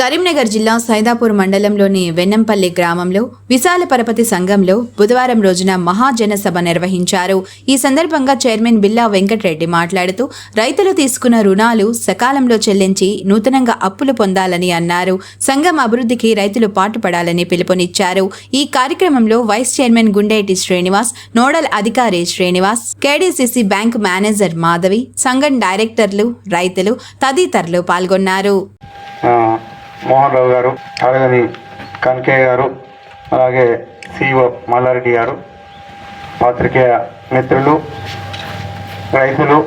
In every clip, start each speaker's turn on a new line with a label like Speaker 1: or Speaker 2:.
Speaker 1: కరీంనగర్ జిల్లా సైదాపూర్ మండలంలోని వెన్నంపల్లి గ్రామంలో విశాల పరపతి సంఘంలో బుధవారం రోజున మహాజనసభ నిర్వహించారు. ఈ సందర్భంగా చైర్మన్ బిల్లా వెంకటరెడ్డి మాట్లాడుతూ రైతులు తీసుకున్న రుణాలు సకాలంలో చెల్లించి నూతనంగా అప్పులు పొందాలని అన్నారు. సంఘం అభివృద్ధికి రైతులు పాటుపడాలని పిలుపునిచ్చారు. ఈ కార్యక్రమంలో vice chairman Gundeti Srinivas nodal అధికారి Srinivas KDCC bank manager Madhavi సంఘం డైరెక్టర్లు రైతులు తదితరులు పాల్గొన్నారు.
Speaker 2: మోహన్ రావు గారు అలాగని కనకయ్య గారు అలాగే సిఓ మల్లారెడ్డి గారు పాత్రికేయ మిత్రులు రైతులు.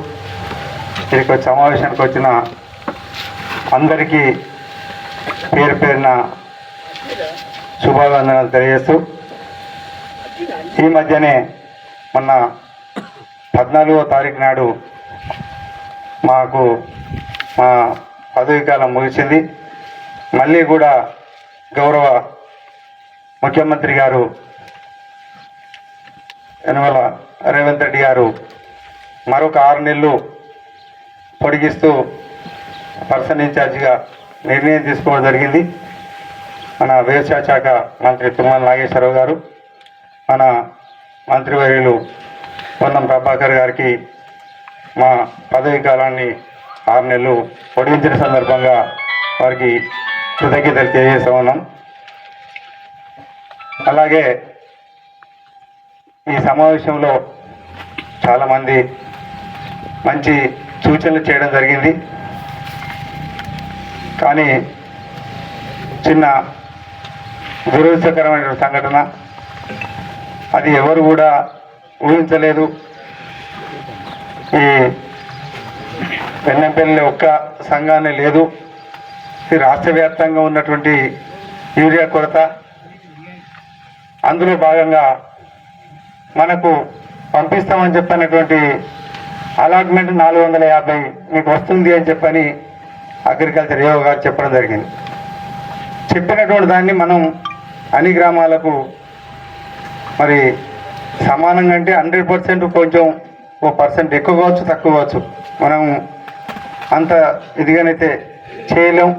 Speaker 2: ఇక్కడికి సమావేశానికి వచ్చిన అందరికీ పేరు పేరున శుభాభివందనాలు తెలియజేస్తూ ఈ మధ్యనే మొన్న పద్నాలుగో తారీఖు నాడు మాకు మా పదవీ కాలం ముగిసింది. మళ్ళీ కూడా గౌరవ ముఖ్యమంత్రి గారు యనమల రేవంత్ రెడ్డి గారు మరొక ఆరు నెలలు పొడిగిస్తూ పర్సన్ ఇన్ఛార్జిగా నిర్ణయం తీసుకోవడం జరిగింది. మన వ్యవసాయ శాఖ మంత్రి తుమ్మల నాగేశ్వరరావు గారు మన మంత్రివర్యులు పొన్నం ప్రభాకర్ గారికి మా పదవీ కాలాన్ని ఆరు నెలలు పొడిగించిన సందర్భంగా వారికి కృతజ్ఞతలు తెలియజేస్తా ఉన్నాం. అలాగే ఈ సమావేశంలో చాలామంది మంచి సూచనలు చేయడం జరిగింది. కానీ చిన్న దురదృష్టకరమైన సంఘటన. అది ఎవరు కూడా ఊహించలేదు. ఈ వెన్నంపల్లి ఒక్క సంఘాన్ని లేదు. రాష్ట్ర వ్యాప్తంగా ఉన్నటువంటి యూరియా కొరత అందులో భాగంగా మనకు పంపిస్తామని చెప్పినటువంటి అలాట్మెంట్ నాలుగు వందల యాభై మీకు వస్తుంది అని చెప్పని అగ్రికల్చర్ యోగ గారు చెప్పడం జరిగింది. చెప్పినటువంటి దాన్ని మనం అన్ని గ్రామాలకు మరి సమానంగా అంటే హండ్రెడ్ పర్సెంట్ కొంచెం ఓ పర్సెంట్ ఎక్కువ కావచ్చు తక్కువ కావచ్చు. మనం అంత ఇదిగానైతే చేయలేం.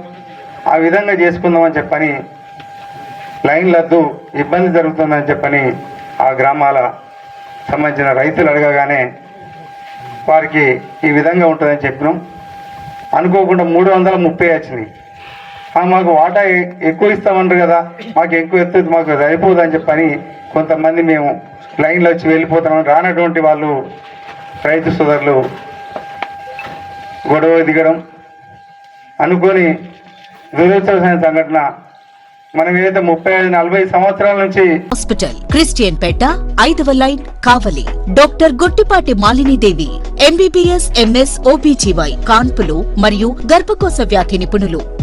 Speaker 2: ఆ విధంగా చేసుకుందామని చెప్పని లైన్లద్దు ఇబ్బంది జరుగుతుందని చెప్పని ఆ గ్రామాల సంబంధించిన రైతులు అడగగానే వారికి ఈ విధంగా ఉంటుందని చెప్పినాం. అనుకోకుండా మూడు వందల ముప్పై వచ్చినాయి. మాకు వాటా ఎక్కువ ఇస్తామంటారు కదా మాకు ఎక్కువ ఎత్తుంది మాకు సరిపోదని చెప్పని కొంతమంది మేము లైన్లో వచ్చి వెళ్ళిపోతున్నాం రానటువంటి వాళ్ళు రైతు సోదరులు గొడవ దిగడం అనుకొని దురదృష్టమైన సంఘటన. మనం ఏదైతే ముప్పై ఐదు నలభై సంవత్సరాల నుంచి
Speaker 3: హాస్పిటల్ క్రిస్టియన్ పేట ఐదవ line Kavali. Doctor Guttipati Malinidevi MBBS MS OBGY కాన్పులు మరియు గర్భకోశ వ్యాధి నిపుణులు.